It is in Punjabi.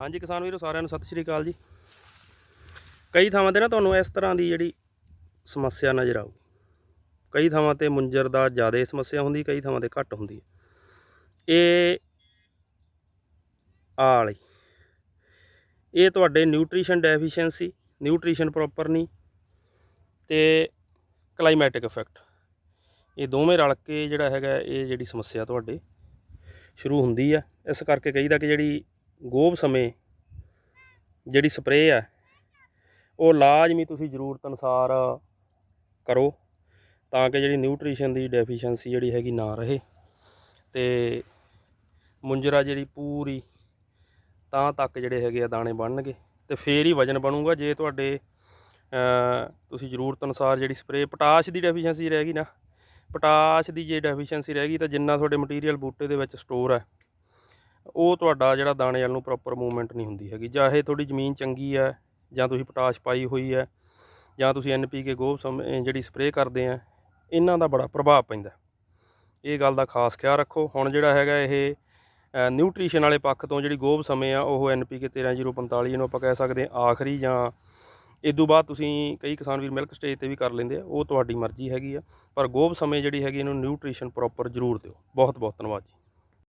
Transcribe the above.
ਹਾਂਜੀ ਕਿਸਾਨ ਵੀਰੋ, ਸਾਰਿਆਂ ਨੂੰ ਸਤਿ ਸ਼੍ਰੀ ਅਕਾਲ ਜੀ। ਕਈ ਥਾਵਾਂ ਤੇ ਨਾ ਤੁਹਾਨੂੰ ਇਸ ਤਰ੍ਹਾਂ ਦੀ ਜਿਹੜੀ ਸਮੱਸਿਆ ਨਜ਼ਰ ਆਊ ਕਈ ਥਾਵਾਂ ਤੇ ਮੁੰਜਰ ਦਾ ਜ਼ਿਆਦਾ ਸਮੱਸਿਆ ਹੁੰਦੀ, ਕਈ ਥਾਵਾਂ ਤੇ ਘੱਟ ਹੁੰਦੀ ਹੈ। ਇਹ ਆਹ ਇਹ ਤੁਹਾਡੇ ਨਿਊਟ੍ਰੀਸ਼ਨ ਡੈਫੀਸ਼ੀਐਂਸੀ, ਨਿਊਟ੍ਰੀਸ਼ਨ ਪ੍ਰੋਪਰ ਨਹੀਂ ਤੇ ਕਲਾਈਮੈਟਿਕ ਇਫੈਕਟ। ਇਹ ਦੋਵੇਂ ਰਲ ਕੇ ਜਿਹੜਾ ਹੈਗਾ, ਇਹ ਜਿਹੜੀ ਸਮੱਸਿਆ ਤੁਹਾਡੇ ਸ਼ੁਰੂ ਹੁੰਦੀ ਆ। ਇਸ ਕਰਕੇ ਕਹੀਦਾ ਕਿ ਜਿਹੜੀ ਗੋਭ ਸਮੇਂ ਜਿਹੜੀ ਸਪਰੇਅ ਹੈ ਉਹ ਲਾਜ਼ਮੀ ਤੁਸੀਂ ਜ਼ਰੂਰਤ ਅਨੁਸਾਰ ਕਰੋ ਤਾਂ ਕਿ ਜਿਹੜੀ ਨਿਊਟ੍ਰੀਸ਼ਨ ਦੀ ਡੈਫੀਸ਼ੀਐਂਸੀ ਜਿਹੜੀ ਹੈਗੀ ਨਾ ਰਹੇ ਤੇ ਮੁੰਜਰਾ ਜਿਹੜੀ ਪੂਰੀ ਤਾਂ ਤੱਕ ਜਿਹੜੇ ਹੈਗੇ ਆ ਦਾਣੇ ਬਣਨਗੇ ਤੇ ਫੇਰ ਹੀ ਵਜਨ ਬਣੂਗਾ ਜੇ ਤੁਹਾਡੇ ਤੁਸੀਂ ਜ਼ਰੂਰਤ ਅਨੁਸਾਰ ਜਿਹੜੀ ਸਪਰੇਅ ਪੋਟਾਸ਼ ਦੀ ਡੈਫੀਸ਼ੀਐਂਸੀ ਰਹਿ ਗਈ ਨਾ, ਪੋਟਾਸ਼ ਦੀ ਜੇ ਡੈਫੀਸ਼ੀਐਂਸੀ ਰਹਿ ਗਈ ਤਾਂ ਜਿੰਨਾ ਤੁਹਾਡੇ ਮਟੀਰੀਅਲ ਬੂਟੇ ਦੇ ਵਿੱਚ ਸਟੋਰ ਹੈ ਉਹ ਤੁਹਾਡਾ ਜਿਹੜਾ ਦਾਣੇ ਵੱਲ ਨੂੰ ਪ੍ਰੋਪਰ ਮੂਵਮੈਂਟ ਨਹੀਂ ਹੁੰਦੀ ਹੈਗੀ। ਚਾਹੇ ਤੁਹਾਡੀ ਜ਼ਮੀਨ ਚੰਗੀ ਹੈ ਜਾਂ ਤੁਸੀਂ ਪੋਟਾਸ਼ ਪਾਈ ਹੋਈ ਹੈ ਜਾਂ ਤੁਸੀਂ ਐਨਪੀਕੇ ਗੋਹ ਸਮੇਂ ਜਿਹੜੀ ਸਪਰੇਅ ਕਰਦੇ ਆ ਇਹਨਾਂ ਦਾ ਬੜਾ ਪ੍ਰਭਾਵ ਪੈਂਦਾ। ਇਹ ਗੱਲ ਦਾ ਖਾਸ ਖਿਆਲ ਰੱਖੋ। ਹੁਣ ਜਿਹੜਾ ਹੈਗਾ ਇਹ ਅ, ਨਿਊਟ੍ਰੀਸ਼ਨ ਵਾਲੇ ਪੱਖ ਤੋਂ ਜਿਹੜੀ ਗੋਭ ਸਮੇਂ ਆ ਉਹ ਐਨਪੀਕੇ 13045 ਇਹਨੂੰ ਆਪਾਂ ਕਹਿ ਸਕਦੇ ਆ ਆਖਰੀ ਜਾਂ ਇਦੋਂ ਬਾਅਦ ਤੁਸੀਂ ਕਈ ਕਿਸਾਨ ਵੀਰ ਮਿਲਕ ਸਟੇਜ ਤੇ ਵੀ ਕਰ ਲੈਂਦੇ ਆ ਉਹ ਤੁਹਾਡੀ ਮਰਜ਼ੀ ਹੈਗੀ ਆ। ਪਰ ਗੋਭ ਸਮੇਂ ਜਿਹੜੀ ਹੈਗੀ ਇਹਨੂੰ ਨਿਊਟ੍ਰੀਸ਼ਨ ਪ੍ਰੋਪਰ ਜ਼ਰੂਰ ਦਿਓ। ਬਹੁਤ ਬਹੁਤ ਧੰਨਵਾਦ ਜੀ।